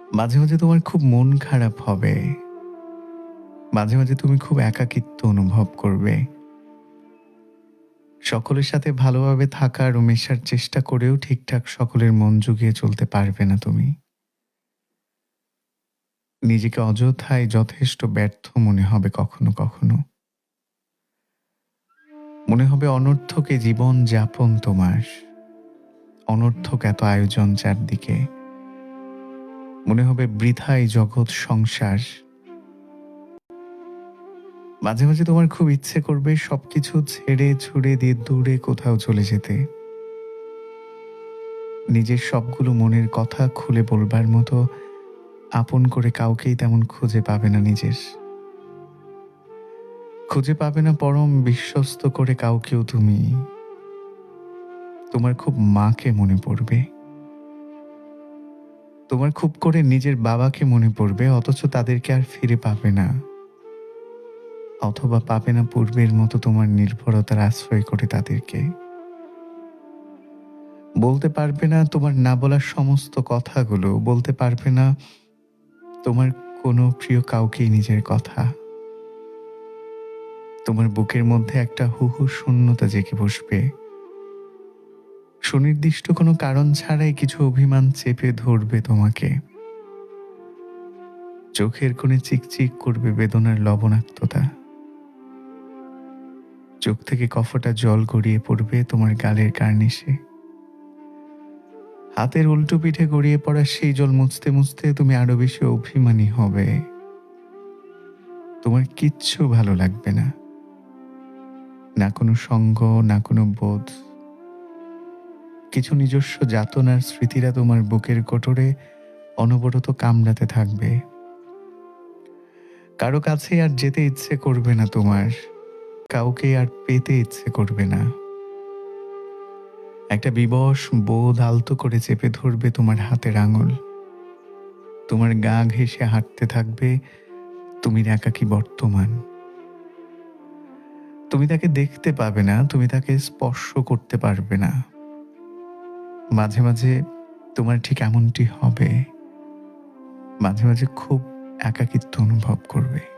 মাঝে মাঝে তোমার খুব মন খারাপ হবে। মাঝে মাঝে তুমি খুব একাকিত্ব অনুভব করবে। সকলের সাথে ভালোভাবে থাকার ও মেশার চেষ্টা করেও ঠিকঠাক সকলের মন জুগিয়ে চলতে পারবে না তুমি। নিজেকে অযথায় যথেষ্ট ব্যর্থ মনে হবে কখনো কখনো। মনে হবে অনর্থকে জীবন যাপন তোমার। অনর্থক এত আয়োজন চারদিকে। মনে হবে বৃথাই জগৎ সংসার। মাঝে মাঝে তোমার খুব ইচ্ছে করবে সবকিছু ছেড়ে ছুড়ে দিয়ে দূরে কোথাও চলে যেতে। নিজের সবগুলো মনের কথা খুলে বলবার মতো আপন করে কাউকেই তেমন খুঁজে পাবে না নিজের। খুঁজে পাবে না পরম বিশ্বস্ত করে কাউকেও তুমি। তোমার খুব মাকে মনে পড়বে। তোমার খুব করে নিজের বাবাকে মনে পড়বে, অথচ তাদেরকে আর ফিরে পাবে না। অথবা পাবে না পূর্বের মতো তোমার নির্ভরতার আশ্রয় করে তাদেরকে। বলতে পারবে না তোমার না বলার সমস্ত কথাগুলো, বলতে পারবে না তোমার কোনো প্রিয় কাউকেই নিজের কথা। তোমার বুকের মধ্যে একটা হুহু শূন্যতা জেগে বসবে। সুনির্দিষ্ট কোনো কারণ ছাড়াই কিছু অভিমান চেপে ধরবে তোমাকে। চোখের কোণে চিকচিক করবে বেদনার লবণাক্ততা। চোখ থেকে কফটা জল গড়িয়ে পড়বে তোমার গালের কার্নিশে। হাতের উল্টো পিঠে গড়িয়ে পড়া সেই জল মুছতে মুছতে তুমি আরও বেশি অভিমানী হবে। তোমার কিচ্ছু ভালো লাগবে না। না কোনো সঙ্গ, না কোনো বোধ। কিছু নিজস্ব যাতনার স্মৃতিরা তোমার বুকের কোটরে অনবরত কামড়াতে থাকবে। কারও কাছে আর যেতে ইচ্ছে করবে না তোমার, কাউকে আর পেতে ইচ্ছে করবে না। একটা বিবশ বোধ আলতো করে চেপে ধরবে তোমার হাতের আঙুল। তোমার গা ঘেঁষে হাঁটতে থাকবে, তুমি একাকি বর্তমান। তুমি তাকে দেখতে পাবে না, তুমি তাকে স্পর্শ করতে পারবে না। মাঝে মাঝে তোমার ঠিক এমনটি হবে। মাঝে মাঝে খুব একাকিত্ব অনুভব করবে।